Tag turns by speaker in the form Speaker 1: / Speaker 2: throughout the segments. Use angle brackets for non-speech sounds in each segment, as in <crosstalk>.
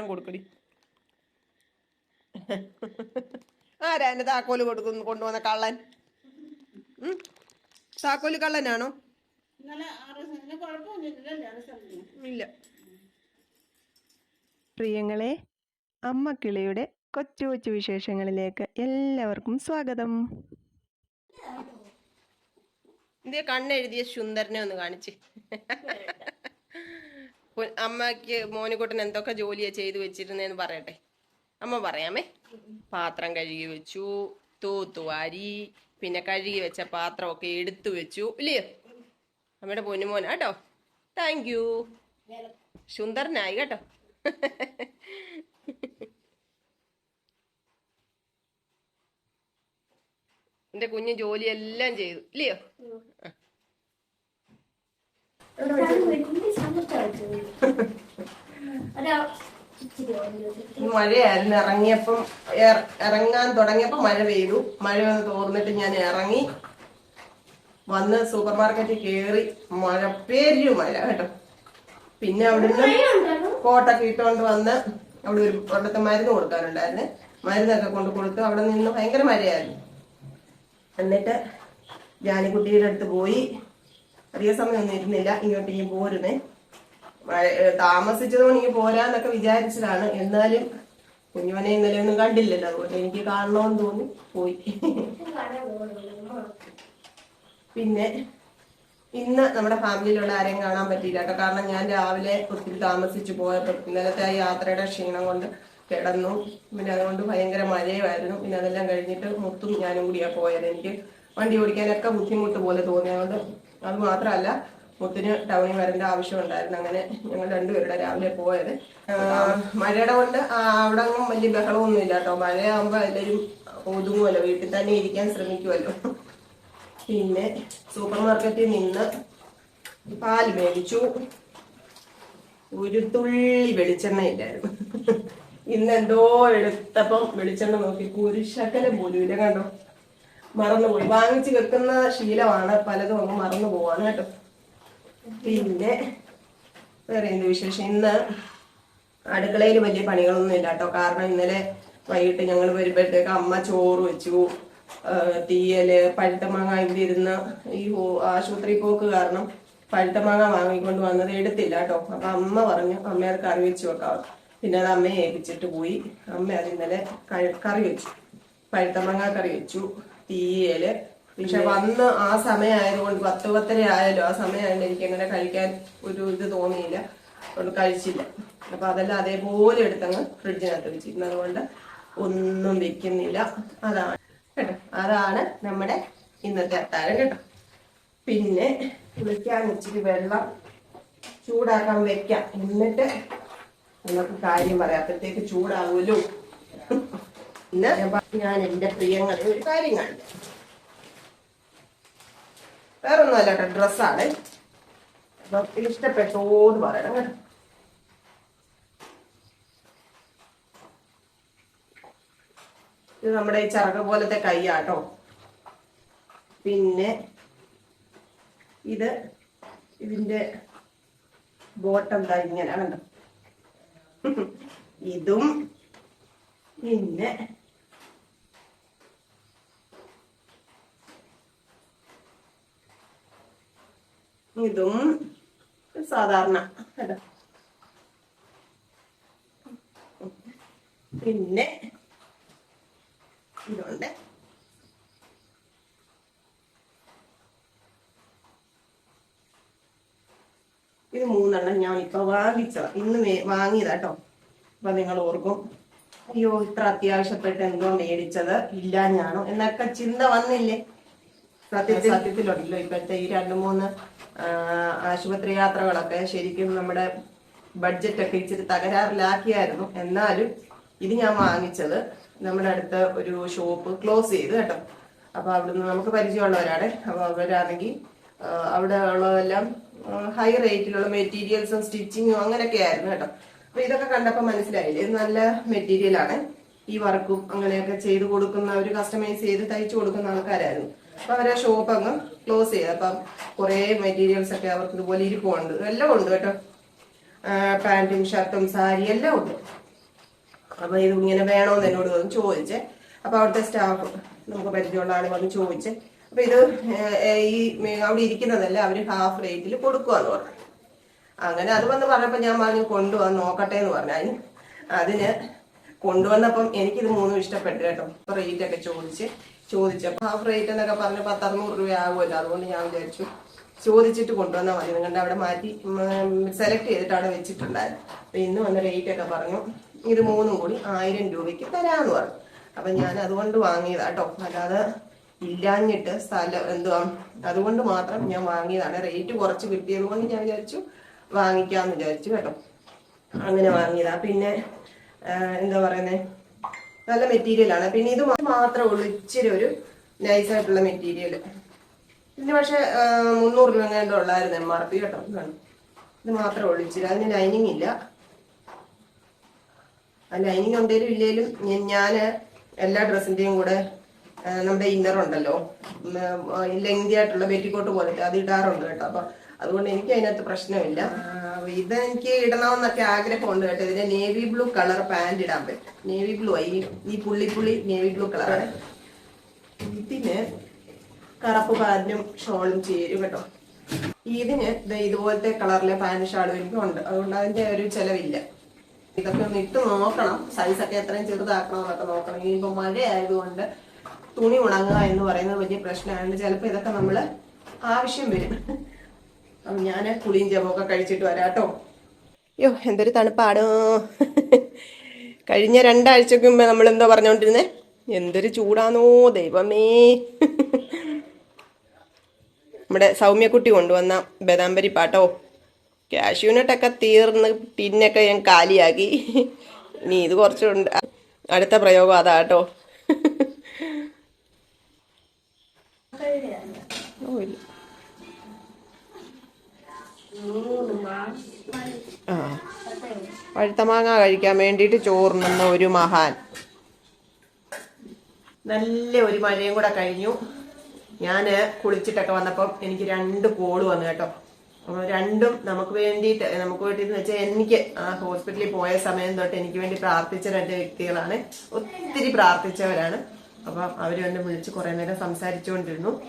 Speaker 1: പഴം കൊടുക്കടി. ആരാ എന്റെ താക്കോൽ കൊടുക്കുന്നു കൊണ്ടുവന്ന കള്ളൻ? ഉം? താക്കോൽ കള്ളനാണോ? ഇല്ല
Speaker 2: പ്രിയങ്ങളെ അമ്മ കിളിയുടെ കൊച്ചു കൊച്ചു വിശേഷങ്ങളിലേക്ക് എല്ലാവർക്കും സ്വാഗതം.
Speaker 1: ഇതേ കണ്ണെഴുതിയ സുന്ദരനെ ഒന്ന് കാണിച്ച്. അമ്മയ്ക്ക് മോനുകുട്ടൻ എന്തൊക്കെ ജോലിയാ ചെയ്തു വെച്ചിരുന്നേന്ന് പറയട്ടെ. അമ്മ പറയാമേ. പാത്രം കഴുകി വെച്ചു തൂത്തുവാരി പിന്നെ കഴുകി വെച്ച പാത്രമൊക്കെ എടുത്തു വെച്ചു. ഇല്ലയോ അമ്മയുടെ പൊന്നുമോനാ കേട്ടോ താങ്ക് യു സുന്ദരനായി കേട്ടോ. എന്റെ കുഞ്ഞ് ജോലിയെല്ലാം ചെയ്തു. ഇല്ലയോ? മഴയായിരുന്നു. ഇറങ്ങിയപ്പം ഇറ- ഇറങ്ങാൻ തുടങ്ങിയപ്പോ മഴ പെയ്തു. മഴ വന്ന് തോർന്നിട്ട് ഞാൻ ഇറങ്ങി വന്ന് സൂപ്പർ മാർക്കറ്റിൽ കയറി മഴ പേരു മഴ കേട്ടോ. പിന്നെ അവിടുന്ന് കോട്ടൊക്കെ ഇട്ടുകൊണ്ട് വന്ന് അവിടെ ഒരു ഒരിടത്ത് മരുന്ന് കൊടുക്കാനുണ്ടായിരുന്നു. മരുന്നൊക്കെ കൊണ്ട് കൊടുത്തു. അവിടെ നിന്ന് ഭയങ്കര മഴയായിരുന്നു. എന്നിട്ട് ജാനിക്കുട്ടിയുടെ അടുത്ത് പോയി. അധിക സമയമൊന്നും ഇരുന്നില്ല ഇങ്ങോട്ട് ഈ പോരുന്നേ. താമസിച്ചതുകൊണ്ട് ഇനി പോരാന്നൊക്കെ വിചാരിച്ചതാണ്. എന്നാലും കുഞ്ഞുമനെ ഇന്നലെ ഒന്നും കണ്ടില്ലല്ലോ അതുകൊണ്ട് എനിക്ക് കാണണമെന്ന് തോന്നി പോയി. പിന്നെ ഇന്ന് നമ്മുടെ ഫാമിലിയിലുള്ള ആരെയും കാണാൻ പറ്റിയില്ല. കേട്ടോ കാരണം ഞാൻ രാവിലെ ഒത്തിരി താമസിച്ചു പോയപ്പോൾ ഇന്നലത്തെ ആ യാത്രയുടെ ക്ഷീണം കൊണ്ട് കിടന്നു. പിന്നെ അതുകൊണ്ട് ഭയങ്കര മഴയുമായിരുന്നു. പിന്നെ അതെല്ലാം കഴിഞ്ഞിട്ട് മുത്തും ഞാനും കൂടിയാ പോയത്. എനിക്ക് വണ്ടി ഓടിക്കാനൊക്കെ ബുദ്ധിമുട്ട് പോലെ തോന്നിയതുകൊണ്ട് അത് മാത്രമല്ല മുത്തിന് ടൗണിൽ വരേണ്ട ആവശ്യമുണ്ടായിരുന്നു. അങ്ങനെ ഞങ്ങൾ രണ്ടുപേരുടെ രാവിലെ പോയത്. മഴയുടെ കൊണ്ട് അവിടെ അങ്ങും വലിയ ബഹളമൊന്നും ഇല്ല കേട്ടോ മഴയാകുമ്പോൾ എല്ലാവരും ഒതുങ്ങുമല്ലോ വീട്ടിൽ തന്നെ ഇരിക്കാൻ ശ്രമിക്കുമല്ലോ പിന്നെ സൂപ്പർ മാർക്കറ്റിൽ നിന്ന് പാൽ മേടിച്ചു. ഒരു തുള്ളി വെളിച്ചെണ്ണ ഇല്ലായിരുന്നു. ഇന്ന് എന്തോ എടുത്തപ്പം വെളിച്ചെണ്ണ നോക്കി. കുരിശക്കല പോലും ഇല്ല കണ്ടോ. മറന്നുപോയി വാങ്ങിച്ച് വെക്കുന്ന ശീലമാണ് പലതും അങ്ങ് മറന്നു പോവാണ് കേട്ടോ. പിന്നെ വേറെ എന്ത് വിശേഷം? ഇന്ന് അടുക്കളയിൽ വലിയ പണികളൊന്നും ഇല്ല കേട്ടോ. കാരണം ഇന്നലെ വൈകിട്ട് ഞങ്ങൾ വരുമ്പോഴത്തേക്ക് അമ്മ ചോറ് വെച്ചു. തീയൽ പഴുത്ത മാങ്ങ ഇരുന്ന് ഈ ആശുപത്രി പോക്ക് കാരണം പഴുത്ത മാങ്ങ വാങ്ങിക്കൊണ്ട് വന്നത് എടുത്തില്ല കേട്ടോ. അപ്പൊ അമ്മ പറഞ്ഞു അമ്മയത് കറി വെച്ച് വെക്കാം പിന്നെ അത് അമ്മയെ ഏൽപ്പിച്ചിട്ട് പോയി. അമ്മ അത് ഇന്നലെ കറി വെച്ചു. പഴുത്ത മാങ്ങ കറി വെച്ചു. തീയൽ. പക്ഷെ വന്ന് ആ സമയമായതുകൊണ്ട് പത്ത് പത്തര ആയാലോ ആ സമയമായതുകൊണ്ട് എനിക്ക് അങ്ങനെ കഴിക്കാൻ ഒരു ഇത് തോന്നിയില്ല. അതുകൊണ്ട് കഴിച്ചില്ല. അപ്പൊ അതെല്ലാം അതേപോലെ എടുത്തങ്ങ് ഫ്രിഡ്ജിനകത്ത് വെച്ചിരുന്നത് അതുകൊണ്ട് ഒന്നും വെക്കുന്നില്ല. അതാണ് കേട്ടോ. അതാണ് നമ്മുടെ ഇന്നത്തെ അത്താഴം കേട്ടോ. പിന്നെ കുളിക്കാൻ ഇച്ചിരി വെള്ളം ചൂടാക്കാൻ വെക്കാം. എന്നിട്ട് നമുക്ക് കാര്യം പറയാം. അപ്പോഴത്തേക്ക് ചൂടാകുമല്ലോ ഇന്ന് ഞാൻ എന്റെ പ്രിയങ്ങളെ ഒരു കാര്യം കാണിക്കാം വേറൊന്നുമല്ല കേട്ടോ ഡ്രസ്സാണ്. അപ്പം ഇഷ്ടപ്പെട്ടോന്ന് പറയണം കേട്ടോ. ഇത് നമ്മുടെ ഈ ചറക പോലത്തെ കൈയാട്ടോ. പിന്നെ ഇത് ഇതിന്റെ ബോട്ടം എന്താ ഇങ്ങനെ കണ്ടോ <laughs> ഇതും പിന്നെ ഇതും സാധാരണ. കേട്ടോ പിന്നെ ഇതുണ്ട്. ഇത് മൂന്നെണ്ണം ഞാൻ ഇപ്പൊ വാങ്ങിച്ചതാ. ഇന്ന് വാങ്ങിയതാട്ടോ അപ്പൊ നിങ്ങൾ ഓർക്കും അയ്യോ ഇത്ര അത്യാവശ്യപ്പെട്ട് എന്തോ മേടിച്ചത് ഇല്ലാഞ്ഞാണോ എന്നൊക്കെ ചിന്ത വന്നില്ലേ? സത്യത്തിൽ സത്യത്തിലുണ്ടല്ലോ. ഇപ്പോഴത്തെ ഈ രണ്ട് മൂന്ന് ആശുപത്രി യാത്രകളൊക്കെ ശരിക്കും നമ്മുടെ ബഡ്ജറ്റ് ഒക്കെ ഇച്ചിരി തകരാറിലാക്കിയായിരുന്നു. എന്നാലും ഇത് ഞാൻ വാങ്ങിച്ചത് നമ്മുടെ അടുത്ത ഒരു ഷോപ്പ് ക്ലോസ് ചെയ്തു കേട്ടോ. അപ്പൊ അവിടുന്ന് നമുക്ക് പരിചയമുള്ളവരാണ്. അപ്പൊ അവരാണെങ്കിൽ അവിടെ ഉള്ളതെല്ലാം ഹൈ റേറ്റിലുള്ള മെറ്റീരിയൽസും സ്റ്റിച്ചിങ്ങും അങ്ങനെയൊക്കെ ആയിരുന്നു കേട്ടോ. അപ്പൊ ഇതൊക്കെ കണ്ടപ്പോ മനസ്സിലായില്ലേ? ഇത് നല്ല മെറ്റീരിയലാണ് ഈ വർക്കും അങ്ങനെയൊക്കെ ചെയ്ത് കൊടുക്കുന്ന ഒരു കസ്റ്റമൈസ് ചെയ്ത് തയ്ച്ചു കൊടുക്കുന്ന ആൾക്കാരായിരുന്നു. അപ്പൊ അവരെ ഷോപ്പ് അങ്ങ് ക്ലോസ് ചെയ്ത്. അപ്പം കുറേ മെറ്റീരിയൽസ് ഒക്കെ അവർക്ക് ഇതുപോലെ ഇരിപ്പുണ്ട്. എല്ലാം ഉണ്ട് കേട്ടോ. പാന്റും ഷർട്ടും സാരി എല്ലാം ഉണ്ട്. അപ്പൊ ഇത് ഇങ്ങനെ വേണോന്ന് എന്നോട് വന്ന് ചോദിച്ചേ. അപ്പൊ അവിടുത്തെ സ്റ്റാഫ് നമുക്ക് പരിചയമുള്ള ആൾ വന്ന് ചോദിച്ചേ. അപ്പൊ ഇത് ഈ അവിടെ ഇരിക്കുന്നതല്ല അവർ ഹാഫ് റേറ്റിൽ കൊടുക്കുവാന്ന് പറഞ്ഞു. അങ്ങനെ അത് വന്ന് പറഞ്ഞപ്പോ ഞാൻ പറഞ്ഞു കൊണ്ടുവന്ന് നോക്കട്ടെ എന്ന് പറഞ്ഞു അതിന് കൊണ്ടുവന്നപ്പം എനിക്കിത് മൂന്നും ഇഷ്ടപ്പെട്ടു കേട്ടോ. ഇപ്പൊ റേറ്റ് ഒക്കെ ചോദിച്ച് ചോദിച്ചപ്പോൾ ഹാഫ് റേറ്റ് എന്നൊക്കെ പറഞ്ഞ് പത്ത് അറുന്നൂറ് രൂപ ആകുമല്ലോ അതുകൊണ്ട് ഞാൻ വിചാരിച്ചു ചോദിച്ചിട്ട് കൊണ്ടുവന്നാൽ മതി. നിങ്ങളുടെ അവിടെ മാറ്റി സെലക്ട് ചെയ്തിട്ട് അവിടെ വെച്ചിട്ടുണ്ടായിരുന്നു. അപ്പൊ ഇന്ന് വന്ന റേറ്റ് ഒക്കെ പറഞ്ഞു ഇത് മൂന്നും കൂടി ആയിരം രൂപയ്ക്ക് തരാന്ന് പറഞ്ഞു. അപ്പൊ ഞാൻ അതുകൊണ്ട് വാങ്ങിയതാ കേട്ടോ. അല്ലാതെ ഇല്ലാഞ്ഞിട്ട് സ്ഥലം എന്തുവാ അതുകൊണ്ട് മാത്രം ഞാൻ വാങ്ങിയതാണ്. റേറ്റ് കുറച്ച് കിട്ടിയത് കൊണ്ട് ഞാൻ വിചാരിച്ചു വാങ്ങിക്കാന്ന് വിചാരിച്ചു കേട്ടോ. അങ്ങനെ വാങ്ങിയതാ. പിന്നെ എന്താ പറയുന്നേ? നല്ല മെറ്റീരിയൽ ആണ്. പിന്നെ ഇത് മാത്രമേ ഉള്ളൂ ഇച്ചിരി ഒരു നൈസ് ആയിട്ടുള്ള മെറ്റീരിയൽ ഇതിന് പക്ഷെ മുന്നൂറ് രൂപ എങ്ങാണ്ട് ഉള്ളായിരുന്നു എം ആർ പി കേട്ടോ. ഇത് മാത്രമേ ഉള്ളൂ ഇച്ചിരി. അതിന് ലൈനിങ് ഇല്ല. ആ ലൈനിങ് ഉണ്ടെങ്കിലും ഇല്ലെങ്കിലും ഞാൻ എല്ലാ ഡ്രസ്സിന്റെയും കൂടെ നമ്മുടെ ഇന്നർ ഉണ്ടല്ലോ. ലെങ്തി ആയിട്ടുള്ള പെറ്റിക്കോട്ട് പോലത്തെ അത് ഇടാറുണ്ട് കേട്ടോ. അപ്പൊ അതുകൊണ്ട് എനിക്ക് അതിനകത്ത് പ്രശ്നമില്ല. ഇത് എനിക്ക് ഇടണമെന്നൊക്കെ ആഗ്രഹമുണ്ട് കേട്ടോ. ഇതിന്റെ നേവി ബ്ലൂ കളർ പാന്റ് ഇടാൻ പറ്റും. നേവി ബ്ലൂ ഈ ഈ പുള്ളി പുള്ളി നേവി ബ്ലൂ കളറാണ് ഇതിന് കറുപ്പ് പാന്റും ഷോളും ചേരും കേട്ടോ. ഇതിന് ഇതുപോലത്തെ കളറിലെ പാന്റ് ഷാളും എനിക്ക് ഉണ്ട് അതുകൊണ്ട് അതിന്റെ ഒരു ചെലവില്ല. ഇതൊക്കെ ഒന്ന് ഇട്ട് നോക്കണം. സൈസൊക്കെ എത്രയും ചെറുതാക്കണം എന്നൊക്കെ നോക്കണം. ഇനിയിപ്പോ മഴ ആയതുകൊണ്ട് തുണി ഉണങ്ങുക എന്ന് പറയുന്നത് വലിയ പ്രശ്നമാണ്. ചിലപ്പോൾ ഇതൊക്കെ നമ്മൾ ആവശ്യം വരും. അപ്പൊ ഞാൻ കുളിയും ജപമൊക്കെ കഴിച്ചിട്ട് വരാട്ടോ. അയ്യോ എന്തൊരു തണുപ്പാടോ. കഴിഞ്ഞ രണ്ടാഴ്ചക്ക് മുമ്പ് നമ്മൾ എന്തോ പറഞ്ഞോണ്ടിരുന്നേ? എന്തൊരു ചൂടാണോ ദൈവമേ. നമ്മുടെ സൗമ്യക്കുട്ടി കൊണ്ടുവന്ന ബദാംബരി പാട്ടോ. കാഷ്യൂനട്ടൊക്കെ തീർന്ന് ടിന്നൊക്കെ ഞാൻ കാലിയാക്കി. ഇനി ഇത് കുറച്ചുണ്ട്. അടുത്ത പ്രയോഗം അതാ കേട്ടോ ഓ ഇല്ല. ആ. പഴുത്ത മാങ്ങ കഴിക്കാൻ വേണ്ടിയിട്ട് ചോറുണ്ണുന്ന ഒരു മഹാൻ. നല്ല ഒരു മഴയും കൂടെ കഴിഞ്ഞു. ഞാൻ കുളിച്ചിട്ടൊക്കെ വന്നപ്പം എനിക്ക് രണ്ട് കോൾ വന്നു കേട്ടോ. അപ്പൊ രണ്ടും നമുക്ക് വേണ്ടിയിട്ട് നമുക്ക് വേണ്ടിയിട്ട് വെച്ചാൽ എനിക്ക് ആ ഹോസ്പിറ്റലിൽ പോയ സമയം തൊട്ട് എനിക്ക് വേണ്ടി പ്രാർത്ഥിച്ച രണ്ട് വ്യക്തികളാണ്. ഒത്തിരി പ്രാർത്ഥിച്ചവരാണ്. അപ്പൊ അവർ എന്നെ വിളിച്ച് കുറെ നേരം സംസാരിച്ചുകൊണ്ടിരുന്നു.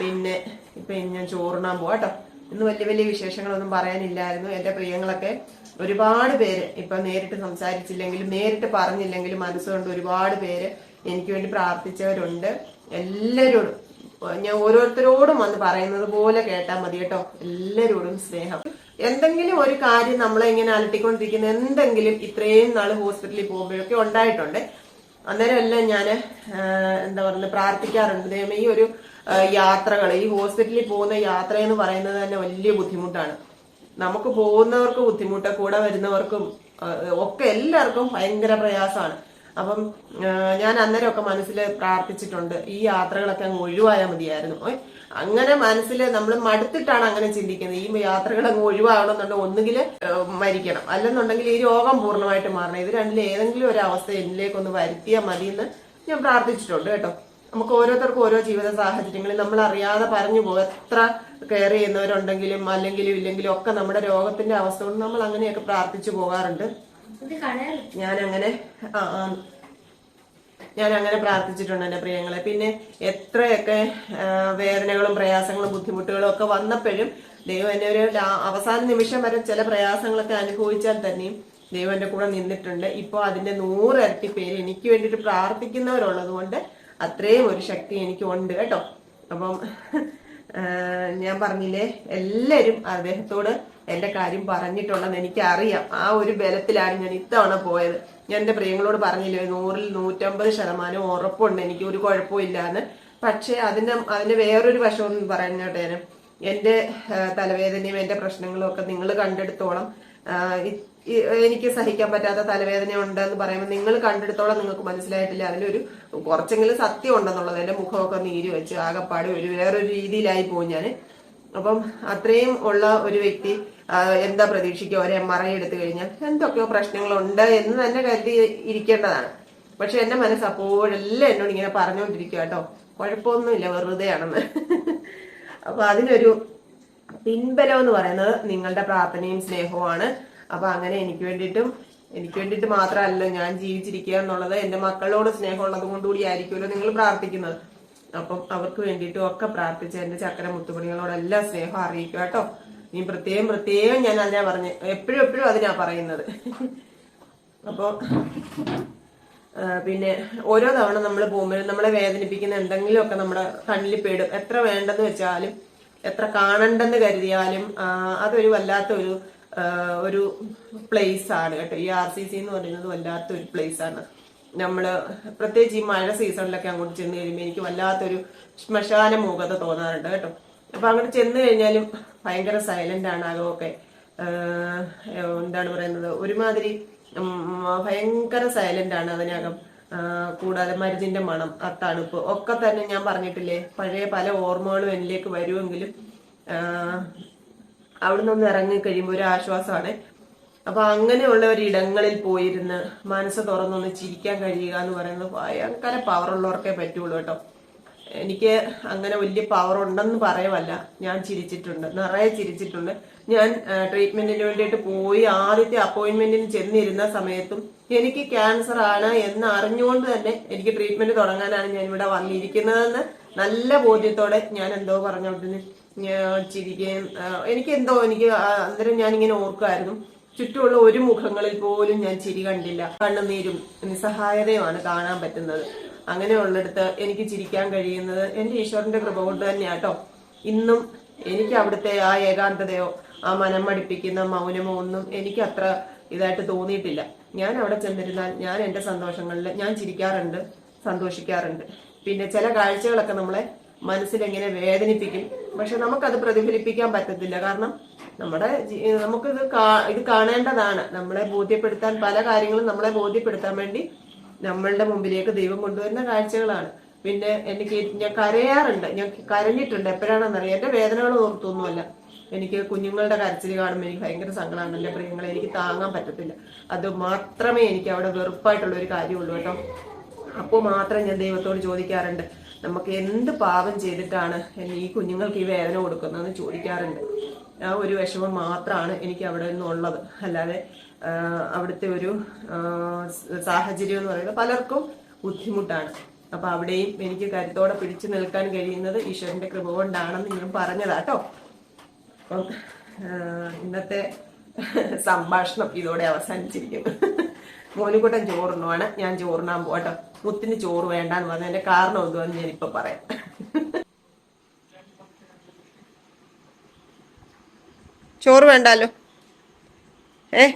Speaker 1: പിന്നെ ഇപ്പൊ ഇനി ഞാൻ ചോറുണ്ണാൻ പോവാ കേട്ടോ. ഇന്ന് വലിയ വലിയ വിശേഷങ്ങളൊന്നും പറയാനില്ലായിരുന്നു. എന്റെ പ്രിയങ്ങളൊക്കെ ഒരുപാട് പേര് ഇപ്പൊ നേരിട്ട് സംസാരിച്ചില്ലെങ്കിലും നേരിട്ട് പറഞ്ഞില്ലെങ്കിലും മനസ്സുകൊണ്ട് ഒരുപാട് പേര് എനിക്ക് വേണ്ടി പ്രാർത്ഥിച്ചവരുണ്ട്. എല്ലാവരോടും ഞാൻ ഓരോരുത്തരോടും വന്ന് പറയുന്നത് പോലെ കേട്ടാൽ മതി കേട്ടോ. എല്ലാവരോടും സ്നേഹം. എന്തെങ്കിലും ഒരു കാര്യം നമ്മളെ ഇങ്ങനെ അലട്ടിക്കൊണ്ടിരിക്കുന്ന എന്തെങ്കിലും ഇത്രയും നാൾ ഹോസ്പിറ്റലിൽ പോകുമ്പോഴൊക്കെ ഉണ്ടായിട്ടുണ്ട്. അന്നേരം എല്ലാം ഞാൻ എന്താ പറയുക പ്രാർത്ഥിക്കാറുണ്ട്. ദൈവമേ ഈ ഒരു യാത്രകൾ ഈ ഹോസ്പിറ്റലിൽ പോകുന്ന യാത്ര എന്ന് പറയുന്നത് തന്നെ വലിയ ബുദ്ധിമുട്ടാണ്. നമുക്ക് പോകുന്നവർക്ക് ബുദ്ധിമുട്ട് കൂടെ വരുന്നവർക്കും ഒക്കെ എല്ലാവർക്കും ഭയങ്കര പ്രയാസമാണ്. അപ്പം ഞാൻ അന്നേരമൊക്കെ മനസ്സിൽ പ്രാർത്ഥിച്ചിട്ടുണ്ട് ഈ യാത്രകളൊക്കെ അങ്ങ് ഒഴിവായാൽ മതിയായിരുന്നു. അങ്ങനെ മനസ്സിൽ നമ്മൾ മടുത്തിട്ടാണ് അങ്ങനെ ചിന്തിക്കുന്നത്. ഈ യാത്രകൾ അങ്ങ് ഒഴിവാകണമെന്നുണ്ടെങ്കിൽ ഒന്നുകിൽ മരിക്കണം. അല്ലെന്നുണ്ടെങ്കിൽ ഈ രോഗം പൂർണമായിട്ട് മാറണം. ഇത് രണ്ടിൽ ഏതെങ്കിലും ഒരു അവസ്ഥ എന്നിലേക്കൊന്ന് വരുത്തിയാൽ മതി എന്ന് ഞാൻ പ്രാർത്ഥിച്ചിട്ടുണ്ട് കേട്ടോ. നമുക്ക് ഓരോരുത്തർക്കും ഓരോ ജീവിത സാഹചര്യങ്ങളിൽ നമ്മൾ അറിയാതെ പറഞ്ഞു പോകും എത്ര കെയർ ചെയ്യുന്നവരുണ്ടെങ്കിലും അല്ലെങ്കിലും ഇല്ലെങ്കിലും ഒക്കെ നമ്മുടെ രോഗത്തിന്റെ അവസ്ഥ കൊണ്ട് നമ്മൾ അങ്ങനെയൊക്കെ പ്രാർത്ഥിച്ചു പോകാറുണ്ട്. ഞാൻ അങ്ങനെ ആ ഞാൻ അങ്ങനെ പ്രാർത്ഥിച്ചിട്ടുണ്ട് എന്റെ പ്രിയങ്ങളെ. പിന്നെ എത്രയൊക്കെ വേദനകളും പ്രയാസങ്ങളും ബുദ്ധിമുട്ടുകളും ഒക്കെ വന്നപ്പോഴും ദൈവം എന്നെ ഒരു അവസാന നിമിഷം വരെ ചില പ്രയാസങ്ങളൊക്കെ അനുഭവിച്ചാൽ തന്നെയും ദൈവം എന്റെ കൂടെ നിന്നിട്ടുണ്ട്. ഇപ്പോൾ അതിന്റെ നൂറിരട്ടി പേര് എനിക്ക് വേണ്ടിയിട്ട് പ്രാർത്ഥിക്കുന്നവരുള്ളത് കൊണ്ട് അത്രയും ഒരു ശക്തി എനിക്ക് ഉണ്ട് കേട്ടോ. അപ്പം ഞാൻ പറഞ്ഞില്ലേ എല്ലാരും അദ്ദേഹത്തോട് എന്റെ കാര്യം പറഞ്ഞിട്ടുണ്ടെന്ന് എനിക്ക് അറിയാം ആ ഒരു ബലത്തിലാണ് ഞാൻ ഇത്തവണ പോയത്. ഞാൻ എന്റെ പ്രിയങ്ങളോട് പറഞ്ഞില്ലേ നൂറിൽ നൂറ്റമ്പത് ശതമാനം ഉറപ്പുണ്ട് എനിക്ക് ഒരു കുഴപ്പമില്ലാന്ന് പക്ഷെ അതിന്റെ അതിന്റെ വേറൊരു വശം എന്ന് ഞാൻ എന്റെ തലവേദനയും എന്റെ പ്രശ്നങ്ങളും ഒക്കെ നിങ്ങൾ കണ്ടെടുത്തോളം എനിക്ക് സഹിക്കാൻ പറ്റാത്ത തലവേദന ഉണ്ടെന്ന് പറയുമ്പോൾ നിങ്ങൾ കണ്ടെടുത്തോളം നിങ്ങൾക്ക് മനസ്സിലായിട്ടില്ല. അതിലൊരു കുറച്ചെങ്കിലും സത്യം ഉണ്ടെന്നുള്ളത് എന്റെ മുഖമൊക്കെ നീര് വെച്ച് ആകപ്പാട് ഒരു വേറൊരു രീതിയിലായി പോകും ഞാൻ. അപ്പം അത്രയും ഉള്ള ഒരു വ്യക്തി എന്താ പ്രതീക്ഷിക്കുക? ഒരു എം ആർ ഐ എടുത്തു കഴിഞ്ഞാൽ എന്തൊക്കെയോ പ്രശ്നങ്ങളുണ്ട് എന്ന് തന്നെ കരുതി ഇരിക്കേണ്ടതാണ്. പക്ഷെ എന്റെ മനസ്സ് അപ്പോഴെല്ലാം എന്നോട് ഇങ്ങനെ പറഞ്ഞുകൊണ്ടിരിക്കുക കേട്ടോ. കുഴപ്പമൊന്നുമില്ല വെറുതെയാണെന്ന്. അപ്പൊ അതിനൊരു പിൻബലം എന്ന് പറയുന്നത് നിങ്ങളുടെ പ്രാർത്ഥനയും സ്നേഹവുമാണ്. അപ്പൊ അങ്ങനെ എനിക്ക് വേണ്ടിയിട്ടും എനിക്ക് വേണ്ടിയിട്ട് മാത്രമല്ല ഞാൻ ജീവിച്ചിരിക്കുക എന്നുള്ളത് എന്റെ മക്കളോട് സ്നേഹമുള്ളത് കൊണ്ടുകൂടി ആയിരിക്കുമല്ലോ നിങ്ങൾ പ്രാർത്ഥിക്കുന്നത്. അപ്പം അവർക്ക് വേണ്ടിയിട്ടും ഒക്കെ പ്രാർത്ഥിച്ച എന്റെ ചക്കര മുത്തുപണികളോടെല്ലാം സ്നേഹം അറിയിക്കുക കേട്ടോ. നീ പ്രത്യേകം പ്രത്യേകം ഞാൻ അതിനാ പറഞ്ഞു എപ്പോഴും എപ്പോഴും അതിനാ പറയുന്നത്. അപ്പോൾ പിന്നെ ഓരോ തവണ നമ്മൾ പോകുമ്പോൾ നമ്മളെ വേദനിപ്പിക്കുന്ന എന്തെങ്കിലുമൊക്കെ നമ്മുടെ കണ്ണിൽ പെടും. എത്ര വേണ്ടെന്ന് വെച്ചാലും എത്ര കാണണ്ടെന്ന് കരുതിയാലും അതൊരു വല്ലാത്ത ഒരു പ്ലേസ് ആണ് കേട്ടോ. ഈ ആർ സി സി എന്ന് പറയുന്നത് വല്ലാത്തൊരു പ്ലേസ് ആണ്. നമ്മൾ പ്രത്യേകിച്ച് ഈ മഴ സീസണിലൊക്കെ അങ്ങോട്ട് ചെന്ന് കഴിയുമ്പോൾ എനിക്ക് വല്ലാത്തൊരു ശ്മശാന മൂകത തോന്നാറുണ്ട് കേട്ടോ. അപ്പൊ അങ്ങോട്ട് ചെന്ന് കഴിഞ്ഞാലും ഭയങ്കര സൈലന്റ് ആണ് അകമൊക്കെ. എന്താണ് പറയുന്നത്? ഒരുമാതിരി ഭയങ്കര സൈലന്റ് ആണ് അതിനകം. കൂടാതെ മരുന്നിന്റെ മണം ആ തണുപ്പ് ഒക്കെ തന്നെ ഞാൻ പറഞ്ഞിട്ടില്ലേ? പഴയ പല ഓർമ്മകളും എന്നിലേക്ക് വരുമെങ്കിലും ആഹ് നിന്ന് ഇറങ്ങി കഴിയുമ്പോൾ ഒരു ആശ്വാസമാണ്. അപ്പൊ അങ്ങനെയുള്ള ഒരു ഇടങ്ങളിൽ പോയിരുന്ന് മനസ്സ് തുറന്നൊന്ന് ചിരിക്കാൻ കഴിയുക എന്ന് പറയുന്നത് ഭയങ്കര പവറുള്ളവർക്കേ പറ്റുള്ളൂ കേട്ടോ. എനിക്ക് അങ്ങനെ വലിയ പവർ ഉണ്ടെന്ന് പറയുമല്ല ഞാൻ ചിരിച്ചിട്ടുണ്ട്. നിറയെ ചിരിച്ചിട്ടുണ്ട്. ഞാൻ ട്രീറ്റ്മെന്റിന് വേണ്ടിയിട്ട് പോയി ആദ്യത്തെ അപ്പോയിന്റ്മെന്റിന് ചെന്നിരുന്ന സമയത്തും എനിക്ക് ക്യാൻസർ ആണ് എന്ന് അറിഞ്ഞുകൊണ്ട് തന്നെ എനിക്ക് ട്രീറ്റ്മെന്റ് തുടങ്ങാനാണ് ഞാൻ ഇവിടെ വന്നിരിക്കുന്നതെന്ന് നല്ല ബോധ്യത്തോടെ ഞാൻ എന്തോ പറഞ്ഞോണ്ടിന് ചിരിക്കുകയും എനിക്ക് എന്തോ എനിക്ക് അന്നേരം ഞാൻ ഇങ്ങനെ ഓർക്കുമായിരുന്നു ചുറ്റുമുള്ള ഒരു മുഖങ്ങളിൽ പോലും ഞാൻ ചിരി കണ്ടില്ല. കണ്ണുനീരും നിസ്സഹായതയുമാണ് കാണാൻ പറ്റുന്നത്. അങ്ങനെയുള്ളിടത്ത് എനിക്ക് ചിരിക്കാൻ കഴിയുന്നത് എന്റെ ഈശ്വരന്റെ കൃപ കൊണ്ട് തന്നെയാട്ടോ ഇന്നും എനിക്ക് അവിടുത്തെ ആ ഏകാന്തതയോ ആ മനം മടിപ്പിക്കുന്ന മൗനമോ ഒന്നും എനിക്ക് അത്ര ഇതായിട്ട് തോന്നിയിട്ടില്ല. ഞാൻ അവിടെ ചെന്നിരുന്നാൽ ഞാൻ എന്റെ സന്തോഷങ്ങളിൽ ഞാൻ ചിരിക്കാറുണ്ട് സന്തോഷിക്കാറുണ്ട്. പിന്നെ ചില കാഴ്ചകളൊക്കെ നമ്മളെ മനസ്സിലെങ്ങനെ വേദനിപ്പിക്കും. പക്ഷെ നമുക്കത് പ്രതിഫലിപ്പിക്കാൻ പറ്റത്തില്ല. കാരണം നമ്മുടെ നമുക്കിത് ഇത് കാണേണ്ടതാണ്. നമ്മളെ ബോധ്യപ്പെടുത്താൻ പല കാര്യങ്ങളും നമ്മളെ ബോധ്യപ്പെടുത്താൻ വേണ്ടി നമ്മളുടെ മുമ്പിലേക്ക് ദൈവം കൊണ്ടുവരുന്ന കാഴ്ചകളാണ്. പിന്നെ എനിക്ക് ഞാൻ കരയാറുണ്ട്. ഞാൻ കരഞ്ഞിട്ടുണ്ട്. എപ്പോഴാണെന്നറിയാം. എന്റെ വേദനകൾ ഓർത്തൊന്നുമല്ല. എനിക്ക് കുഞ്ഞുങ്ങളുടെ കരച്ചിൽ കാണുമ്പോൾ എനിക്ക് ഭയങ്കര സങ്കടമാണ്. എന്റെ പ്രിയങ്ങളെ എനിക്ക് താങ്ങാൻ പറ്റത്തില്ല. അത് മാത്രമേ എനിക്ക് അവിടെ വെറുപ്പായിട്ടുള്ള ഒരു കാര്യമുള്ളൂ കേട്ടോ. അപ്പോൾ മാത്രം ഞാൻ ദൈവത്തോട് ചോദിക്കാറുണ്ട്. നമുക്ക് എന്ത് പാപം ചെയ്തിട്ടാണ് ഈ കുഞ്ഞുങ്ങൾക്ക് ഈ വേദന കൊടുക്കുന്നതെന്ന് ചോദിക്കാറുണ്ട്. ആ ഒരു വിഷമം മാത്രമാണ് എനിക്ക് അവിടെ നിന്നുള്ളത്. അല്ലാതെ അവിടുത്തെ ഒരു സാഹചര്യം എന്ന് പറയുന്നത് പലർക്കും ബുദ്ധിമുട്ടാണ്. അപ്പൊ അവിടെയും എനിക്ക് കരുത്തോടെ പിടിച്ചു നിൽക്കാൻ കഴിയുന്നത് ഈശ്വരന്റെ കൃപ കൊണ്ടാണെന്ന് ഞാൻ പറഞ്ഞതാട്ടോ അപ്പം ഇന്നത്തെ സംഭാഷണം ഇതോടെ അവസാനിച്ചിരിക്കുന്നു. മോനുകൂട്ടൻ ചോറുണ്ണുവാണ്. ഞാൻ ചോറുണ്ണാൻ പോട്ടോ മുത്തിന് ചോറ് വേണ്ടാന്ന് പറഞ്ഞതിന്റെ കാരണം എന്തുവാന്ന് ഞാൻ ഇപ്പൊ പറയാം. ചോറ് വേണ്ടല്ലോ ഏ?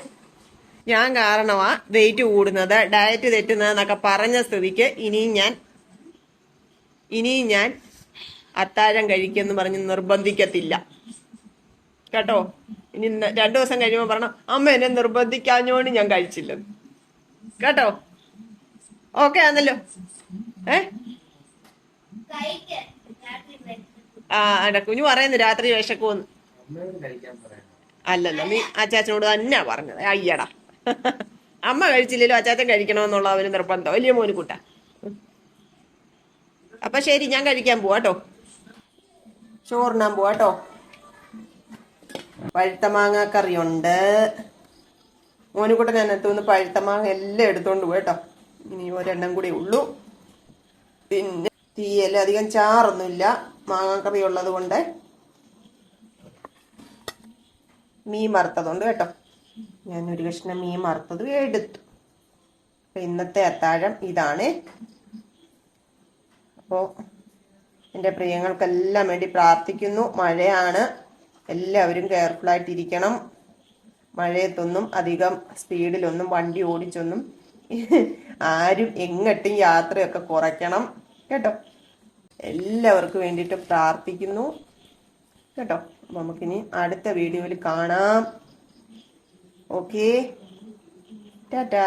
Speaker 1: ഞാൻ കാരണമാ വെയിറ്റ് കൂടുന്നത്. ഡയറ്റ് തെറ്റുന്നതെന്നൊക്കെ പറഞ്ഞ സ്ഥിതിക്ക് ഇനിയും ഞാൻ ഇനിയും ഞാൻ അത്താഴം കഴിക്കുമെന്ന് പറഞ്ഞ് നിർബന്ധിക്കത്തില്ല. കേട്ടോ? ഇനി രണ്ടു ദിവസം കഴിയുമ്പോൾ പറഞ്ഞു അമ്മ എന്നെ നിർബന്ധിക്കാഞ്ഞോണ്ട് ഞാൻ കഴിച്ചില്ല കേട്ടോ? ഓക്കെ ആണല്ലോ. ഏ? ആ എന്റെ കുഞ്ഞു പറയുന്നു രാത്രി വിശക്കുമെന്ന് അല്ലല്ല നീ അച്ചാച്ചനോട് തന്നെയാ പറഞ്ഞത്. അയ്യടാ. <laughs> അമ്മ കഴിച്ചില്ലല്ലോ അച്ചാച്ചൻ കഴിക്കണമെന്നുള്ള അവന് നിർബന്ധം. വലിയ മോന് കൂട്ട അപ്പൊ ശരി ഞാൻ കഴിക്കാൻ പോവാട്ടോ ചോറിനാൻ പോവാട്ടോ പഴുത്ത മാങ്ങ കറിയുണ്ട് ഞാൻ എത്തുന്ന പഴുത്ത മാങ്ങ എല്ലാം എടുത്തോണ്ട് പോയി ഇനി ഒരെണ്ണം കൂടി ഉള്ളൂ. പിന്നെ തീയല്ല അധികം ചാറൊന്നുമില്ല. മാങ്ങാക്കറി ഉള്ളത് കൊണ്ട്. മീൻ വറുത്തതുണ്ട് കേട്ടോ. ഞാൻ ഒരു കഷ്ണം മീൻ വറുത്തത് എടുത്തു. അപ്പൊ ഇന്നത്തെ അത്താഴം ഇതാണ്. അപ്പോ എന്റെ പ്രിയങ്ങൾക്കെല്ലാം വേണ്ടി പ്രാർത്ഥിക്കുന്നു. മഴയാണ്. എല്ലാവരും കെയർഫുൾ ആയിട്ടിരിക്കണം മഴയത്തൊന്നും അധികം സ്പീഡിലൊന്നും വണ്ടി ഓടിച്ചൊന്നും ആരും എങ്ങട്ടും യാത്രയൊക്കെ കുറയ്ക്കണം. കേട്ടോ? എല്ലാവർക്കും വേണ്ടിയിട്ട് പ്രാർത്ഥിക്കുന്നു. കേട്ടോ? നമുക്കിനി അടുത്ത വീഡിയോയിൽ കാണാം. ഓക്കെ ടാറ്റാ